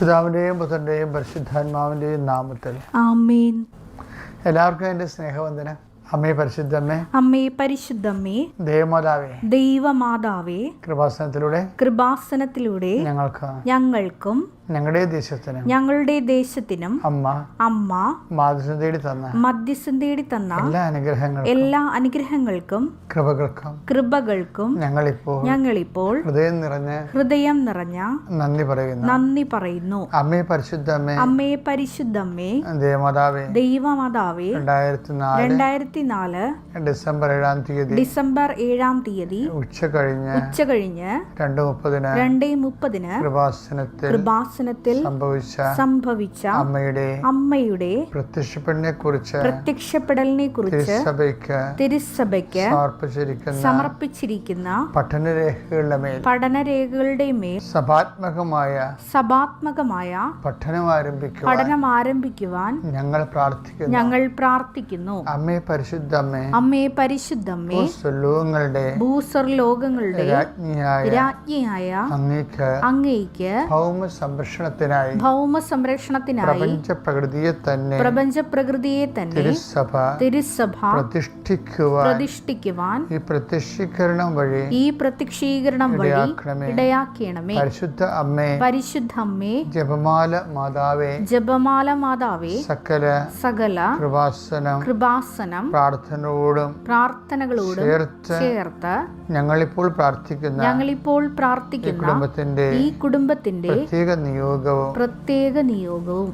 പിതാവിന്റെയും പുത്രന്റെയും പരിശുദ്ധാത്മാവിന്റെയും നാമത്തിൽ. ആമേൻ. എല്ലാവർക്കും എന്റെ സ്നേഹവന്ദനം. അമ്മേ പരിശുദ്ധമ്മേ. അമ്മേ പരിശുദ്ധമ്മേ. ദേവമാതാവേ. ദൈവമാതാവേ. കൃപാസനത്തിലൂടെ കൃപാസനത്തിലൂടെ ഞങ്ങൾക്ക് ഞങ്ങൾക്കും ഞങ്ങളുടെ ദേശത്തിന് ഞങ്ങളുടെ ദേശത്തിനും അമ്മ അമ്മ മാധ്യസ്ഥം തേടി തന്ന മധ്യസ്ഥം തേടി തന്ന എല്ലാ അനുഗ്രഹങ്ങൾ എല്ലാ അനുഗ്രഹങ്ങൾക്കും കൃപകൾക്കും കൃപകൾക്കും ഞങ്ങളിപ്പോൾ ഞങ്ങളിപ്പോൾ ഹൃദയം നിറഞ്ഞ ഹൃദയം നിറഞ്ഞ നന്ദി പറയുന്നു. നന്ദി പറയുന്നു. അമ്മേ പരിശുദ്ധമ്മേ അമ്മേ പരിശുദ്ധമ്മേ ദേവമാതാവേ ദൈവമാതാവേ രണ്ടായിരത്തി നാല് രണ്ടായിരത്തി നാല് ഡിസംബർ ഏഴാം തീയതി ഡിസംബർ ഏഴാം തീയതി ഉച്ച കഴിഞ്ഞ് ഉച്ച കഴിഞ്ഞ് രണ്ട് മുപ്പതിന് രണ്ടേ മുപ്പതിന് കൃപാസനത്തിൽ കൃപാസനത്തിൽ സംഭവിച്ച സംഭവിച്ച അമ്മയുടെ അമ്മയുടെ പ്രത്യക്ഷപ്പെടലിനെ കുറിച്ച് പ്രത്യക്ഷപ്പെടലിനെ കുറിച്ച് തിരുസഭയ്ക്ക് തിരുസഭയ്ക്ക് സമർപ്പിച്ചിരിക്കുന്ന സമർപ്പിച്ചിരിക്കുന്ന പഠനരേഖകളുടെ മേൽ പഠനരേഖകളുടെ മേൽ സഭാത്മകമായ സഭാത്മകമായ പഠനം ആരംഭിക്കുക പഠനം ആരംഭിക്കുവാൻ ഞങ്ങൾ പ്രാർത്ഥിക്കുന്നു. ഞങ്ങൾ പ്രാർത്ഥിക്കുന്നു. അമ്മേ പരിശുദ്ധ അമ്മേ അമ്മേ പരിശുദ്ധമ്മേ ലോകങ്ങളുടെ ഭൂസർ ലോകങ്ങളുടെ രാജ്ഞിയായ രാജ്ഞിയായ അങ്ങേക്ക് അങ്ങേക്ക് ഭൗമ സംരക്ഷണത്തിനായി ഭൗമ സംരക്ഷണത്തിനായി പ്രപഞ്ച പ്രകൃതിയെ തന്നെ പ്രപഞ്ച പ്രകൃതിയെ തന്നെ തിരുസഭ തിരുസഭ പ്രതിഷ്ഠിക്കുവാൻ പ്രതിഷ്ഠിക്കുവാൻ ഈ പ്രത്യക്ഷീകരണം വഴി ഈ പ്രത്യക്ഷീകരണം വഴി ഇടയാക്കണമേ. പരിശുദ്ധ അമ്മേ പരിശുദ്ധ അമ്മേ ജപമാല മാതാവേ ജപമാല മാതാവേ സകല സകല കൃപാസനം കൃപാസനം പ്രാർത്ഥനയോടും പ്രാർത്ഥനകളോടും ചേർത്ത് ചേർത്ത് ഞങ്ങളിപ്പോൾ പ്രാർത്ഥിക്കുന്ന ഞങ്ങളിപ്പോൾ പ്രാർത്ഥിക്കുന്ന കുടുംബത്തിന്റെ ഈ കുടുംബത്തിന്റെ പ്രത്യേക നിയോഗവും പ്രത്യേക നിയോഗവും.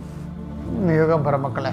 നിയോഗം പറമക്കളെ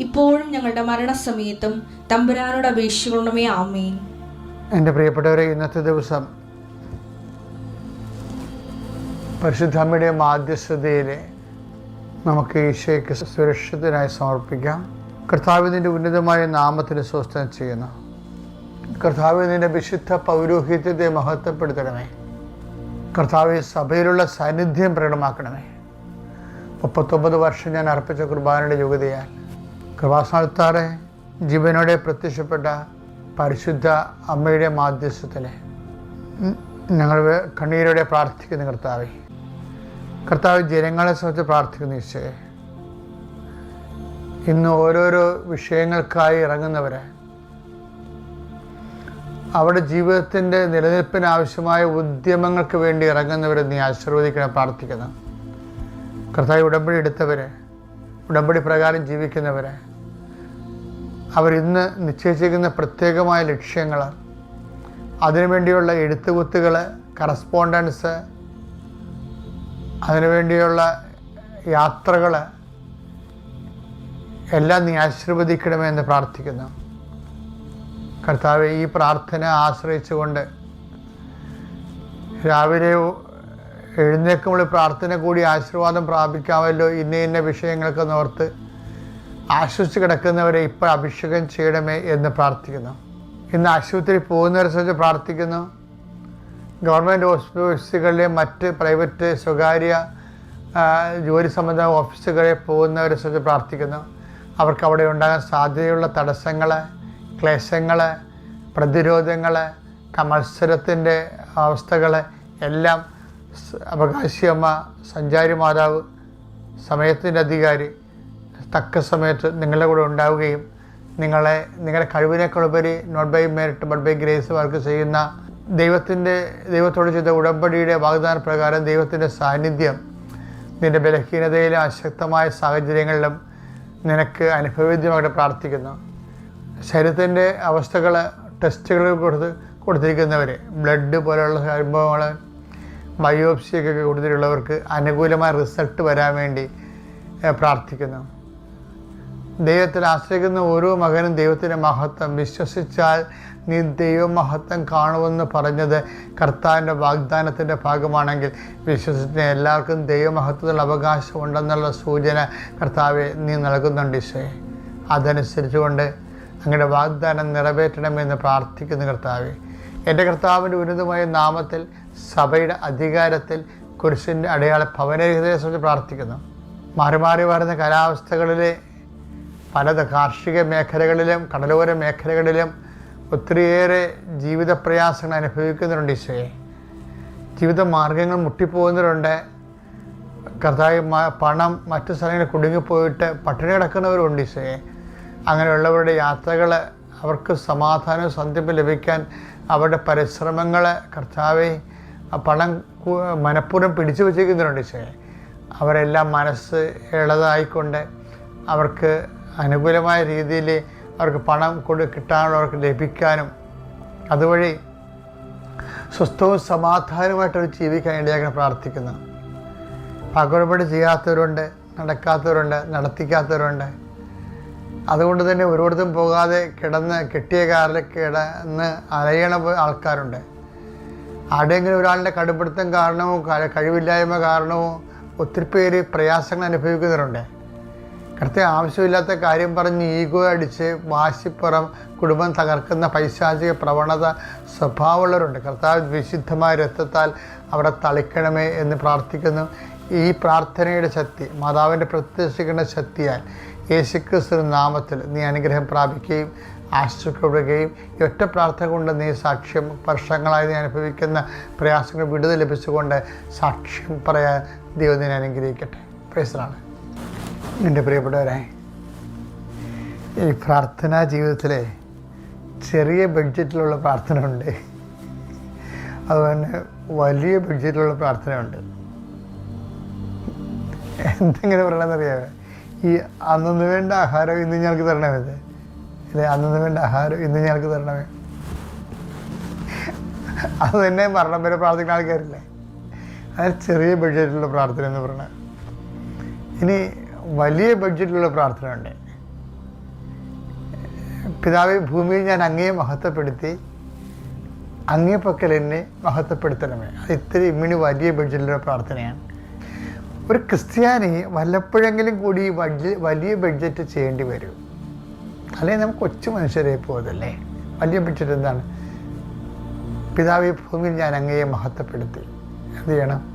ഇപ്പോഴും ഞങ്ങളുടെ മരണസമയത്തും തമ്പുരാനോട് അപേക്ഷിക്കണമേ ആമേൻ. എന്റെ പ്രിയപ്പെട്ടവരെ ഇന്നത്തെ ദിവസം പരിശുദ്ധമ്മയുടെ മാധ്യസ്ഥതയിൽ നമുക്ക് ഈശോയ്ക്ക് സുരക്ഷിതനായി സമർപ്പിക്കാം. കർത്താവിന്റെ ഉന്നതമായ നാമത്തിന് സ്വസ്ഥം ചെയ്യുന്നു. കർത്താവിന്റെ വിശുദ്ധ പൗരോഹിത്യത്തെ മഹത്വപ്പെടുത്തണമേ. കർത്താവ് സഭയിലുള്ള സാന്നിധ്യം പ്രകടമാക്കണമേ. മുപ്പത്തൊമ്പത് വർഷം ഞാൻ അർപ്പിച്ച കുർബാനയുടെ യോഗ്യതയാൽ കൃപാസ്ഥാനത്താറെ ജീവനോടെ പ്രത്യക്ഷപ്പെട്ട പരിശുദ്ധ അമ്മയുടെ മാധ്യസ്ഥത്തിന് ഞങ്ങൾ കണ്ണീരോടെ പ്രാർത്ഥിക്കുന്ന കർത്താവെ. കർത്താവ് ജനങ്ങളെ സംബന്ധിച്ച് പ്രാർത്ഥിക്കുന്ന ഈശോയെ. ഇന്ന് ഓരോരോ വിഷയങ്ങൾക്കായി ഇറങ്ങുന്നവരെ അവരുടെ ജീവിതത്തിന്റെ നിലനിൽപ്പിന് ആവശ്യമായ ഉദ്യമങ്ങൾക്ക് വേണ്ടി ഇറങ്ങുന്നവരെ നീ ആശീർവദിക്കണം പ്രാർത്ഥിക്കുന്നു. കർത്താവ് ഉടമ്പടി എടുത്തവരെ ഉടമ്പടി പ്രകാരം ജീവിക്കുന്നവരെ അവരിന്ന് നിശ്ചയിച്ചിരിക്കുന്ന പ്രത്യേകമായ ലക്ഷ്യങ്ങൾ അതിനുവേണ്ടിയുള്ള എഴുത്തുകുത്തുകൾ കറസ്പോണ്ടൻസ് അതിനുവേണ്ടിയുള്ള യാത്രകൾ എല്ലാം നീ ആശീർവദിക്കണമേ എന്ന് പ്രാർത്ഥിക്കുന്നു. കർത്താവ് ഈ പ്രാർത്ഥന ആശ്രയിച്ചുകൊണ്ട് രാവിലെ എഴുന്നേക്കുമ്പോൾ പ്രാർത്ഥന കൂടി ആശീർവാദം പ്രാപിക്കാമല്ലോ. ഇന്ന ഇന്ന വിഷയങ്ങളൊക്കെ ഓർത്ത് ആശ്വസിച്ച് കിടക്കുന്നവരെ ഇപ്പോൾ അഭിഷേകം ചെയ്യണമേ എന്ന് പ്രാർത്ഥിക്കുന്നു. ഇന്ന് ആശുപത്രി പോകുന്നവരെ സംബന്ധിച്ച് പ്രാർത്ഥിക്കുന്നു. ഗവൺമെന്റ് ഓഫീസുകളിലെ മറ്റ് പ്രൈവറ്റ് സ്വകാര്യ ജോലി സംബന്ധ ഓഫീസുകളിൽ പോകുന്നവരെ സംബന്ധിച്ച് പ്രാർത്ഥിക്കുന്നു. അവർക്ക് അവിടെ ഉണ്ടാകാൻ സാധ്യതയുള്ള തടസ്സങ്ങൾ ക്ലേശങ്ങൾ പ്രതിരോധങ്ങൾ മത്സരത്തിന്റെ അവസ്ഥകൾ എല്ലാം അവകാശിയമ്മ സഞ്ചാരി മാതാവ് സമയത്തിന്റെ അധികാരി തക്ക സമയത്ത് നിങ്ങളുടെ കൂടെ ഉണ്ടാവുകയും നിങ്ങളെ നിങ്ങളുടെ കഴിവിനേക്കാളുപരി not by merit but by grace work ചെയ്യുന്ന ദൈവത്തിന്റെ ദൈവത്തോട് ചെയ്ത ഉടമ്പടിയുടെ വാഗ്ദാന പ്രകാരം ദൈവത്തിന്റെ സാന്നിധ്യം നിന്റെ ബലഹീനതയിൽ അശക്തമായ സാഹചര്യങ്ങളിലും നിനക്ക് അനുഭവവേദ്യമായിട്ട് പ്രാർത്ഥിക്കുന്നു. ശരീരത്തിന്റെ അവസ്ഥകൾ ടെസ്റ്റുകൾ കൊടുത്ത് കൊടുത്തിരിക്കുന്നവർ ബ്ലഡ് പോലെയുള്ള സംഭവങ്ങൾ ബയോപ്സിയൊക്കെ കൊടുത്തിട്ടുള്ളവർക്ക് അനുകൂലമായ റിസൾട്ട് വരാൻ വേണ്ടി പ്രാർത്ഥിക്കുന്നു. ദൈവത്തിൽ ആശ്രയിക്കുന്ന ഓരോ മകനും ദൈവത്തിന്റെ മഹത്വം വിശ്വസിച്ചാൽ നീ ദൈവമഹത്വം കാണുമെന്ന് പറഞ്ഞത് കർത്താവിന്റെ വാഗ്ദാനത്തിന്റെ ഭാഗമാണെങ്കിൽ വിശ്വസിച്ച എല്ലാവർക്കും ദൈവമഹത്വത്തിലുള്ള അവകാശം ഉണ്ടെന്നുള്ള സൂചന കർത്താവെ നീ നൽകുന്നുണ്ട് ഈശോയെ. അതനുസരിച്ചുകൊണ്ട് അങ്ങയുടെ വാഗ്ദാനം നിറവേറ്റണമെന്ന് പ്രാർത്ഥിക്കുന്നു കർത്താവെ. എന്റെ കർത്താവിന്റെ ഉന്നതമായ നാമത്തിൽ സഭയുടെ അധികാരത്തിൽ കുരിശിന്റെ അടയാള ഭവനരഹിതയെ സംബന്ധിച്ച് പ്രാർത്ഥിക്കുന്നു. മാറി മാറി വരുന്ന കാലാവസ്ഥകളിലെ പല കാർഷിക മേഖലകളിലും കടലോര മേഖലകളിലും ഒത്തിരിയേറെ ജീവിത പ്രയാസങ്ങൾ അനുഭവിക്കുന്നുണ്ട് ഈശോയെ. ജീവിത മാർഗങ്ങൾ മുട്ടിപ്പോകുന്നവരുണ്ട്. കർത്താവ് പണം മറ്റു സ്ഥലങ്ങളിൽ കുടുങ്ങിപ്പോയിട്ട് പട്ടിണി കിടക്കുന്നവരുണ്ട് ഈശോയെ. അങ്ങനെയുള്ളവരുടെ യാത്രകൾ അവർക്ക് സമാധാനവും സന്ധിപ്പും ലഭിക്കാൻ അവരുടെ പരിശ്രമങ്ങൾ കർത്താവെ പണം മനഃപൂർവം പിടിച്ചു വച്ചിരിക്കുന്നുണ്ട് ഈശോയെ. അവരെല്ലാം മനസ്സ് ഇളതായിക്കൊണ്ട് അവർക്ക് അനുകൂലമായ രീതിയിൽ അവർക്ക് പണം കൊണ്ട് കിട്ടാനുള്ള അവർക്ക് ലഭിക്കാനും അതുവഴി സ്വസ്ഥവും സമാധാനവുമായിട്ട് അവർ ജീവിക്കാൻ ഇടയാക്കാൻ പ്രാർത്ഥിക്കുന്നു. പകർപടി ചെയ്യാത്തവരുണ്ട് നടക്കാത്തവരുണ്ട് നടത്തിക്കാത്തവരുണ്ട്. അതുകൊണ്ട് തന്നെ ഒരിടത്തും പോകാതെ കിടന്ന് കെട്ടിയ കാറിൽ കിടന്ന് അലയണ ആൾക്കാരുണ്ട്. ആരുടെയെങ്കിലും ഒരാളുടെ കടുപ്പിടുത്തം കാരണവും ക- കഴിവില്ലായ്മ കാരണവും ഒത്തിരി പേര് പ്രയാസങ്ങൾ അനുഭവിക്കുന്നവരുണ്ട്. കൃത്യം ആവശ്യമില്ലാത്ത കാര്യം പറഞ്ഞ് ഈഗോ അടിച്ച് വാശിപ്പുറം കുടുംബം തകർക്കുന്ന പൈശാചിക പ്രവണത സ്വഭാവമുള്ളവരുണ്ട്. കർത്താവ് വിശുദ്ധമായ രക്തത്താൽ അവിടെ തളിക്കണമേ എന്ന് പ്രാർത്ഥിക്കുന്നു. ഈ പ്രാർത്ഥനയുടെ ശക്തി മാതാവിന്റെ പ്രത്യക്ഷിക്കുന്ന ശക്തിയാൽ യേശുക്രിസ്തു നാമത്തിൽ നീ അനുഗ്രഹം പ്രാപിക്കുകയും ആശ്രയിക്കപ്പെടുകയും ഒറ്റ പ്രാർത്ഥന കൊണ്ട് നീ സാക്ഷ്യം വർഷങ്ങളായി നീ അനുഭവിക്കുന്ന പ്രയാസങ്ങൾ വിടുതൽ ലഭിച്ചുകൊണ്ട് സാക്ഷ്യം പറയാൻ ദൈവം നീ അനുഗ്രഹിക്കട്ടെ. പ്രേസറാണ് എന്റെ പ്രിയപ്പെട്ടവരെ ഈ പ്രാർത്ഥനാ ജീവിതത്തിലെ ചെറിയ ബഡ്ജറ്റിലുള്ള പ്രാർത്ഥന ഉണ്ട് അതുപോലെ വലിയ ബഡ്ജറ്റിലുള്ള പ്രാർത്ഥന ഉണ്ട് എന്തെങ്കിലും പറയണമെന്നറിയാമോ ഈ അന്നു വേണ്ട ആഹാരം ഇന്ന് ഞങ്ങൾക്ക് തരണമേ അല്ലെ? അന്നു വേണ്ട ആഹാരം ഇന്ന് ഞങ്ങൾക്ക് തരണമേ? അത് തന്നെ മരണം വരെ പ്രാർത്ഥിക്കുന്ന ആൾക്കാരില്ലേ? അത് ചെറിയ ബഡ്ജറ്റിലുള്ള പ്രാർത്ഥന എന്ന് പറയുന്നത് ഇനി വലിയ ബഡ്ജറ്റിലുള്ള പ്രാർത്ഥനയുണ്ട്. പിതാവ് ഭൂമിയിൽ ഞാൻ അങ്ങയെ മഹത്വപ്പെടുത്തി അങ്ങേ പക്കൽ എന്നെ മഹത്വപ്പെടുത്തണമേ. അത് ഇത്തിരി ഇമ്മിണി വലിയ ബഡ്ജറ്റിലുള്ള പ്രാർത്ഥനയാണ്. ഒരു ക്രിസ്ത്യാനി വല്ലപ്പോഴെങ്കിലും കൂടി വലിയ വലിയ ബഡ്ജറ്റ് ചെയ്യേണ്ടി വരും. അല്ലെങ്കിൽ നമുക്ക് കൊച്ചു മനുഷ്യരെ പോകുന്നല്ലേ വലിയ ബഡ്ജറ്റ് എന്താണ്? പിതാവ് ഭൂമിയിൽ ഞാൻ അങ്ങയെ മഹത്വപ്പെടുത്തി. എന്ത് ചെയ്യണം?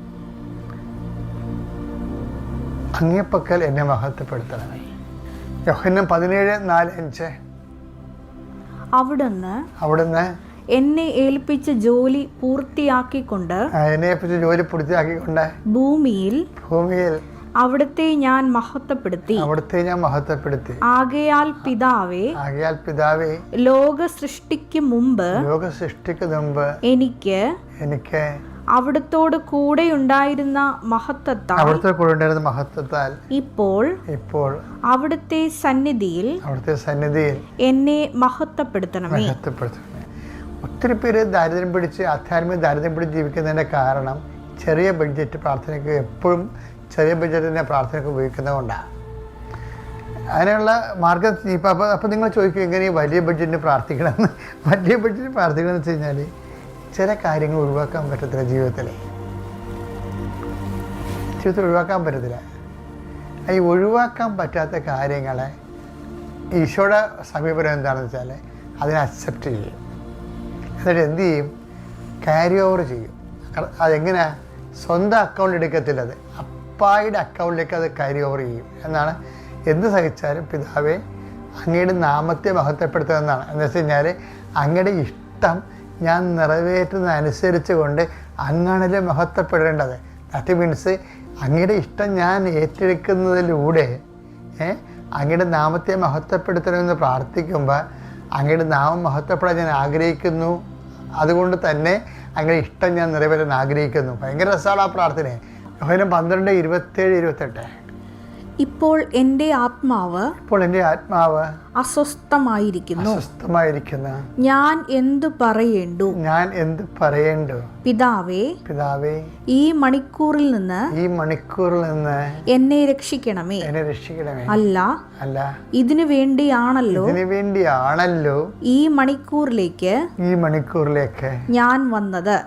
അങ്ങേപ്പക്കൽ എന്നെ മഹത്വപ്പെടുത്തണമേ. യോഹന്നം പതിനേഴ് നാല് അഞ്ച്. അവിടുന്ന് അവിടുന്ന് എന്നെ ഏൽപ്പിച്ച ജോലി പൂർത്തിയാക്കിക്കൊണ്ട് എന്നെ ഏൽപ്പിച്ച ജോലി പൂർത്തിയാക്കിക്കൊണ്ട് ഭൂമിയിൽ ഭൂമിയിൽ അവിടുത്തെ ഞാൻ മഹത്വപ്പെടുത്തി. അവിടുത്തെ ഞാൻ മഹത്വപ്പെടുത്തി. ആകയാൽ പിതാവേ ആകയാൽ പിതാവേ ലോക സൃഷ്ടിക്ക് മുമ്പ് ലോക സൃഷ്ടിക്ക് മുമ്പ് എനിക്ക് എനിക്ക് അവിടുത്തോട് കൂടെയുണ്ടായിരുന്ന മഹത്വത്താൽ അവിടുത്തെ കൂടെ ഉണ്ടായിരുന്ന മഹത്വത്താൽ ഇപ്പോൾ ഇപ്പോൾ അവിടുത്തെ സന്നിധിയിൽ അവിടുത്തെ സന്നിധിയിൽ എന്നെ മഹത്വപ്പെടുത്തണമേ. ഒത്തിരി പേര് ദാരിദ്ര്യം പിടിച്ച് ആധ്യാത്മിക ദാരിദ്ര്യം പിടിച്ച് ജീവിക്കുന്നതിന്റെ കാരണം ചെറിയ ബഡ്ജറ്റ് പ്രാർത്ഥനയ്ക്ക് എപ്പോഴും ചെറിയ ബഡ്ജറ്റിനെ പ്രാർത്ഥനയ്ക്ക് ഉപയോഗിക്കുന്നതുകൊണ്ടാണ് അതിനുള്ള മാർഗം ഇപ്പം അപ്പോൾ അപ്പോൾ നിങ്ങൾ ചോദിക്കും എങ്ങനെ വലിയ ബഡ്ജറ്റിന് പ്രാർത്ഥിക്കണം വലിയ ബഡ്ജറ്റിന് പ്രാർത്ഥിക്കണമെന്ന് വെച്ച് കഴിഞ്ഞാൽ ചില കാര്യങ്ങൾ ഒഴിവാക്കാൻ പറ്റത്തില്ല ജീവിതത്തിൽ. ജീവിതത്തിൽ ഒഴിവാക്കാൻ പറ്റത്തില്ല. ഈ ഒഴിവാക്കാൻ പറ്റാത്ത കാര്യങ്ങളെ ഈശോയുടെ സമീപനം എന്താണെന്ന് വെച്ചാൽ അതിനെ അക്സെപ്റ്റ് ചെയ്യും. എന്നിട്ട് എന്ത് ചെയ്യും? ക്യാരി ഓവർ ചെയ്യും. അതെങ്ങനെ? സ്വന്തം അക്കൗണ്ട് എടുക്കത്തില്ല അത്. അപ്പായുടെ അക്കൗണ്ടിലേക്ക് അത് ക്യാരി ഓവർ ചെയ്യും. എന്നാണ് എന്ത് സഹിച്ചാലും പിതാവെ അങ്ങയുടെ നാമത്തെ മഹത്വപ്പെടുത്തുക എന്നാണ്. എന്ന് വെച്ച് കഴിഞ്ഞാൽ അങ്ങയുടെ ഇഷ്ടം ഞാൻ നിറവേറ്റുന്നതനുസരിച്ച് കൊണ്ട് അങ്ങാണല്ലേ മഹത്വപ്പെടേണ്ടത്. ദാറ്റ് മീൻസ് അങ്ങയുടെ ഇഷ്ടം ഞാൻ ഏറ്റെടുക്കുന്നതിലൂടെ അങ്ങയുടെ നാമത്തെ മഹത്വപ്പെടുത്തണമെന്ന് പ്രാർത്ഥിക്കുമ്പോൾ അങ്ങയുടെ നാമം മഹത്വപ്പെടാൻ ഞാൻ ആഗ്രഹിക്കുന്നു. അതുകൊണ്ട് തന്നെ അങ്ങയുടെ ഇഷ്ടം ഞാൻ നിറവേറ്റാൻ ആഗ്രഹിക്കുന്നു. ഭയങ്കര രസമാണ് ആ പ്രാർത്ഥന. യോഹനം പന്ത്രണ്ട് ഇരുപത്തേഴ് ഇരുപത്തെട്ട്. ഇപ്പോൾ എന്റെ ആത്മാവ് ഇപ്പോൾ എന്റെ ആത്മാവ് അസ്വസ്ഥമായിരിക്കുന്നു. അസ്വസ്ഥമായിരിക്കുന്നു. ഞാൻ എന്തു പറയേണ്ടു? ഞാൻ എന്ത് പറയേണ്ടു? പിതാവേ പിതാവേ ഈ മണിക്കൂറിൽ നിന്ന് ഈ മണിക്കൂറിൽ നിന്ന് എന്നെ രക്ഷിക്കണമേ. എന്നെ രക്ഷിക്കണമേ. അല്ല അല്ല. ഇതിനു വേണ്ടിയാണല്ലോ ഇതിനു വേണ്ടിയാണല്ലോ ഈ മണിക്കൂറിലേക്ക് ഈ മണിക്കൂറിലേക്ക് ഞാൻ വന്നത്.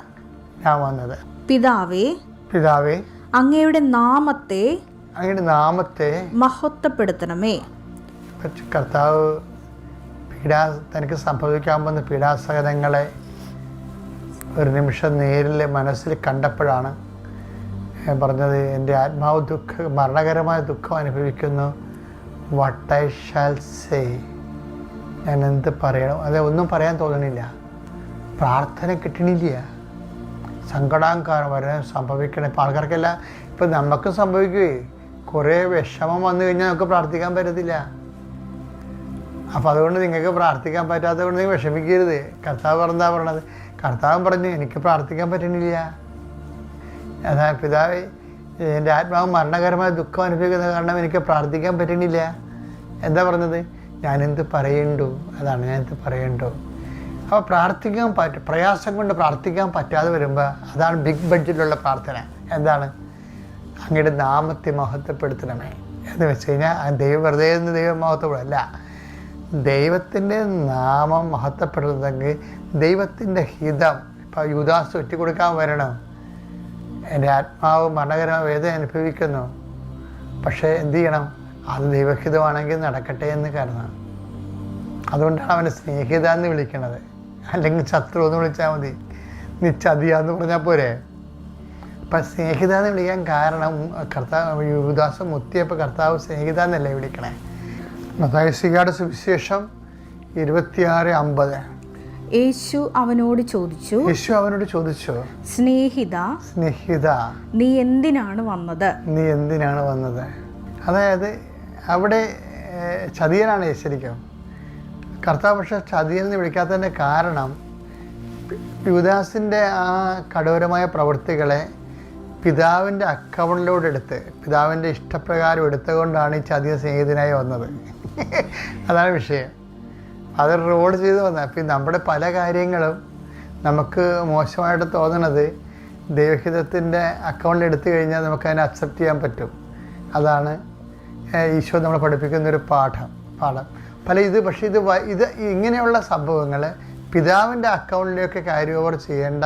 ഞാൻ വന്നത്. പിതാവേ പിതാവേ അങ്ങയുടെ നാമത്തെ അങ്ങയുടെ നാമത്തെ മഹത്വപ്പെടുത്തണമേ. കർത്താവ് പീഡാ തനിക്ക് സംഭവിക്കാൻ പോകുന്ന പീഡാസഹനങ്ങളെ ഒരു നിമിഷം നേരിൽ മനസ്സിൽ കണ്ടപ്പോഴാണ് പറഞ്ഞത് എന്റെ ആത്മാവ് ദുഃഖ മരണകരമായ ദുഃഖം അനുഭവിക്കുന്നു. വട്ട് ഐ ഷാൽ സേ ഞാൻ എന്ത് പറയണം? അതെ ഒന്നും പറയാൻ തോന്നണില്ല പ്രാർത്ഥന കിട്ടണില്ല. സങ്കടാങ്കാരം വരെ സംഭവിക്കണേ. ഇപ്പം ആൾക്കാർക്കെല്ലാം ഇപ്പം നമുക്ക് സംഭവിക്കുകയെ കുറേ വിഷമം വന്നു കഴിഞ്ഞാൽ നമുക്ക് പ്രാർത്ഥിക്കാൻ പറ്റത്തില്ല. അപ്പോൾ അതുകൊണ്ട് നിങ്ങൾക്ക് പ്രാർത്ഥിക്കാൻ പറ്റാത്തത് കൊണ്ട് നിങ്ങൾ വിഷമിക്കരുത്. കർത്താവ് പറഞ്ഞാ പറഞ്ഞത്. കർത്താവ് പറഞ്ഞു എനിക്ക് പ്രാർത്ഥിക്കാൻ പറ്റണില്ല. അതാ പിതാവ് എന്റെ ആത്മാവ് മരണകരമായ ദുഃഖം അനുഭവിക്കുന്ന കാരണം എനിക്ക് പ്രാർത്ഥിക്കാൻ പറ്റണില്ല. എന്താ പറഞ്ഞത്? ഞാനെന്ത് പറയണ്ടു? അതാണ് ഞാനെന്ത് പറയണ്ടു? അപ്പോൾ പ്രാർത്ഥിക്കാൻ പറ്റും പ്രയാസം കൊണ്ട് പ്രാർത്ഥിക്കാൻ പറ്റാതെ വരുമ്പോൾ അതാണ് ബിഗ് ബഡ്ജറ്റിലുള്ള പ്രാർത്ഥന. എന്താണ്? അങ്ങയുടെ നാമത്തെ മഹത്വപ്പെടുത്തണമേ. എന്ന് വെച്ച് കഴിഞ്ഞാൽ ദൈവം വെറുതെ ദൈവം മഹത്വപ്പെടല്ല ദൈവത്തിന്റെ നാമം മഹത്വപ്പെടുന്നതെങ്കിൽ ദൈവത്തിന്റെ ഹിതം ഇപ്പോൾ യുദാസ് ഒറ്റിക്കൊടുക്കാൻ വരണം. എന്റെ ആത്മാവ് മരണകരമായ വേദന അനുഭവിക്കുന്നു. പക്ഷേ എന്ത് ചെയ്യണം? അത് ദൈവഹിതമാണെങ്കിൽ നടക്കട്ടെ എന്ന് കരുതണം. അതുകൊണ്ടാണ് അവനെ സ്നേഹിത എന്ന് വിളിക്കണത്. അല്ലെങ്കിൽ ശത്രു എന്ന് വിളിച്ചാൽ മതി. നീ ചതിയാന്ന് പറഞ്ഞാൽ പോരെ. അപ്പം സ്നേഹിത എന്ന് വിളിക്കാൻ കാരണം കർത്താവ് യുവദാസം മുത്തിയപ്പോൾ കർത്താവ് സ്നേഹിത എന്നല്ലേ വിളിക്കണേ മതായസികാട് സുവിശേഷം ഇരുപത്തിയാറ് അമ്പത്. യേശു അവനോട് ചോദിച്ചു യേശു അവനോട് ചോദിച്ചു സ്നേഹിത സ്നേഹിത നീ എന്തിനാണ് വന്നത്? നീ എന്തിനാണ് വന്നത്? അതായത് അവിടെ ചതിയനാണ് ശരിക്കും. കർത്താവ് പക്ഷെ ചതിയൻ എന്ന് വിളിക്കാത്തതിന്റെ കാരണം യുദാസിന്റെ ആ കഠോരമായ പ്രവൃത്തികളെ പിതാവിന്റെ അക്കൗണ്ടിലൂടെ എടുത്ത് പിതാവിന്റെ ഇഷ്ടപ്രകാരം എടുത്തുകൊണ്ടാണ് ഈ ചതിയ സ്നേഹിതനായി വന്നത്. അതാണ് വിഷയം. അത് റോഡ് ചെയ്ത് വന്നത്. അപ്പം നമ്മുടെ പല കാര്യങ്ങളും നമുക്ക് മോശമായിട്ട് തോന്നണത് ദൈവഹിതത്തിന്റെ അക്കൗണ്ടിൽ എടുത്തു കഴിഞ്ഞാൽ നമുക്കതിനെ അക്സെപ്റ്റ് ചെയ്യാൻ പറ്റും. അതാണ് ഈശോ നമ്മളെ പഠിപ്പിക്കുന്നൊരു പാഠം പാഠം. പല ഇത് പക്ഷേ ഇത് ഇത് ഇങ്ങനെയുള്ള സംഭവങ്ങൾ പിതാവിന്റെ അക്കൗണ്ടിലേക്ക് ക്യാരി ഓവർ ചെയ്യേണ്ട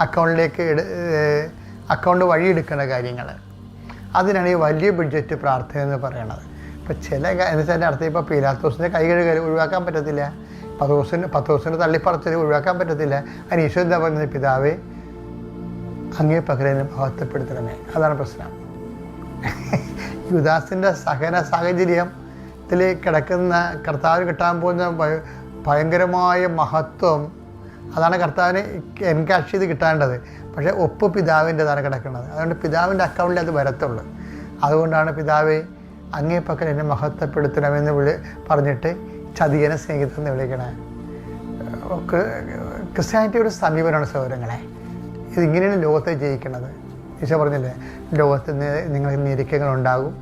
അക്കൗണ്ടിലേക്ക് എടു അക്കൗണ്ട് വഴി എടുക്കേണ്ട കാര്യങ്ങൾ. അതിനാണ് ഈ വലിയ ബഡ്ജറ്റ് പ്രാർത്ഥന എന്ന് പറയണത്. ഇപ്പം ചില എന്നുവെച്ചാൽ എന്ന് വെച്ചാൽ അടുത്ത ഇപ്പോൾ പീലാത്തോസിന്റെ കൈ കഴുകൽ ഒഴിവാക്കാൻ പറ്റത്തില്ല. പത്ത് ദിവസത്തിന് പത്ത് ദിവസത്തിന് തള്ളിപ്പറച്ചത് ഒഴിവാക്കാൻ പറ്റത്തില്ല. അതിന് ഈശോ എന്താ പറയുന്നത് പിതാവേ അങ്ങേ പകരനെ മഹത്വപ്പെടുത്തണമേ. അതാണ് പ്രശ്നം. യുദാസിന്റെ സഹന സാഹചര്യത്തിൽ കിടക്കുന്ന കർത്താവ് കിട്ടാൻ പോകുന്ന ഭയങ്കരമായ മഹത്വം. അതാണ് കർത്താവിന് എൻകാഷ് ചെയ്ത് കിട്ടേണ്ടത്. പക്ഷേ ഒപ്പ് പിതാവിന്റെതാണ് കിടക്കുന്നത്. അതുകൊണ്ട് പിതാവിന്റെ അക്കൗണ്ടിൽ അത് വരത്തുള്ളൂ. അതുകൊണ്ടാണ് പിതാവെ അങ്ങേ പക്കൽ എന്നെ മഹത്വപ്പെടുത്തണമെന്ന് വിളി പറഞ്ഞിട്ട് ചതിയനെ സ്നേഹിതെന്ന് വിളിക്കണേ. ക്രി- ക്രിസ്ത്യാനിറ്റിയുടെ സമീപനമാണ് സൗരങ്ങളെ ഇതിങ്ങനെയാണ് ലോകത്തെ ജയിക്കുന്നത് ഈശോ പറഞ്ഞില്ലേ ലോകത്ത് നിങ്ങൾക്ക് ഞെരുക്കങ്ങൾ ഉണ്ടാകും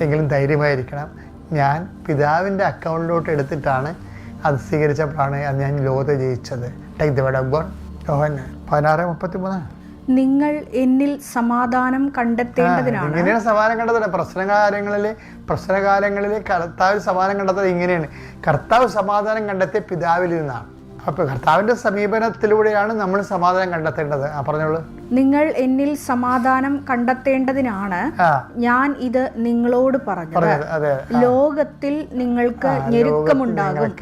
എങ്കിലും ധൈര്യമായിരിക്കണം. ഞാൻ പിതാവിന്റെ അക്കൗണ്ടിലോട്ട് എടുത്തിട്ടാണ് അത് സ്വീകരിച്ചപ്പോഴാണ് അത് ഞാൻ ലോകത്തെ ജയിച്ചത്. Take the word of God Yohan പതിനാറ് മുപ്പത്തി മൂന്ന് നിങ്ങൾ എന്നിൽ സമാധാനം കണ്ടെത്തേണ്ടതിനാണ്. ഇങ്ങനെയാണ് സമാധാനം കണ്ടെത്തത് പ്രശ്നകാലങ്ങളിൽ പ്രശ്നകാലങ്ങളിൽ കർത്താവ് സമാധാനം കണ്ടെത്തത് ഇങ്ങനെയാണ്. കർത്താവ് സമാധാനം കണ്ടെത്തിയ പിതാവിൽ നിന്നാണ്. അപ്പൊ കർത്താവിന്റെ സമീപനത്തിലൂടെയാണ് നമ്മൾ സമാധാനം കണ്ടെത്തേണ്ടത്. ആ പറഞ്ഞോളൂ. നിങ്ങൾ എന്നിൽ സമാധാനം കണ്ടെത്തേണ്ടതിനാണ് ഞാൻ ഇത് നിങ്ങളോട് പറഞ്ഞത്. പറഞ്ഞത് ലോകത്തിൽ നിങ്ങൾക്ക് ഞെരുക്കമുണ്ടാകും.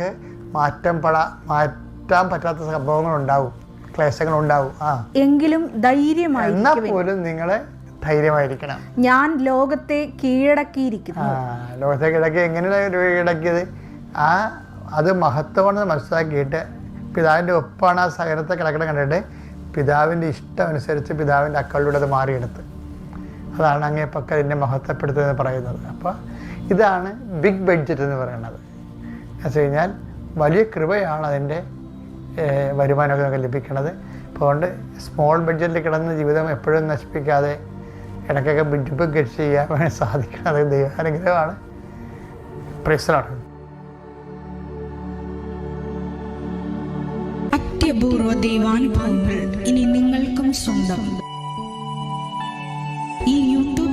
മാറ്റം പട മാറ്റാൻ പറ്റാത്ത സംഭവങ്ങൾ ഉണ്ടാവും ക്ലേശങ്ങൾ ഉണ്ടാവും ആ. എങ്കിലും ധൈര്യമായി എന്നാ പോലും നിങ്ങളെ ധൈര്യമായിരിക്കണം. ഞാൻ ലോകത്തെ കീഴടക്കിയിരിക്കുന്നു. ആ ലോകത്തെ കിടക്കി എങ്ങനെയാണ് കിടക്കിയത് ആ അത് മഹത്വമാണെന്ന് മനസ്സിലാക്കിയിട്ട് പിതാവിന്റെ ഒപ്പാണ് ആ സഹനത്തെ കിടക്കണം കണ്ടിട്ട് പിതാവിന്റെ ഇഷ്ടം അനുസരിച്ച് പിതാവിന്റെ അക്കളിലൂടെ അത് മാറിയെടുത്ത്. അതാണ് അങ്ങേ പക്കൽ എന്നെ മഹത്വപ്പെടുത്തുന്നത് പറയുന്നത്. അപ്പോൾ ഇതാണ് ബിഗ് ബഡ്ജറ്റ് എന്ന് പറയുന്നത്. എന്ന് വെച്ച് കഴിഞ്ഞാൽ വലിയ കൃപയാണ് അതിന്റെ വരുമാനമൊക്കെ നമുക്ക് ലഭിക്കുന്നത് അതുകൊണ്ട് സ്മോൾ ബഡ്ജറ്റിൽ കിടന്ന ജീവിതം എപ്പോഴും നശിപ്പിക്കാതെ ഇടയ്ക്കൊക്കെ ബിഡ്ജിപ്പ് കൃഷി ചെയ്യാൻ സാധിക്കുന്നത് ദൈവാനുഗ്രഹമാണ്. പ്രശ്നമാണ് അത്യപൂർവ ദൈവാനുഭവങ്ങൾ ഇനി നിങ്ങൾക്കും സ്വന്തം.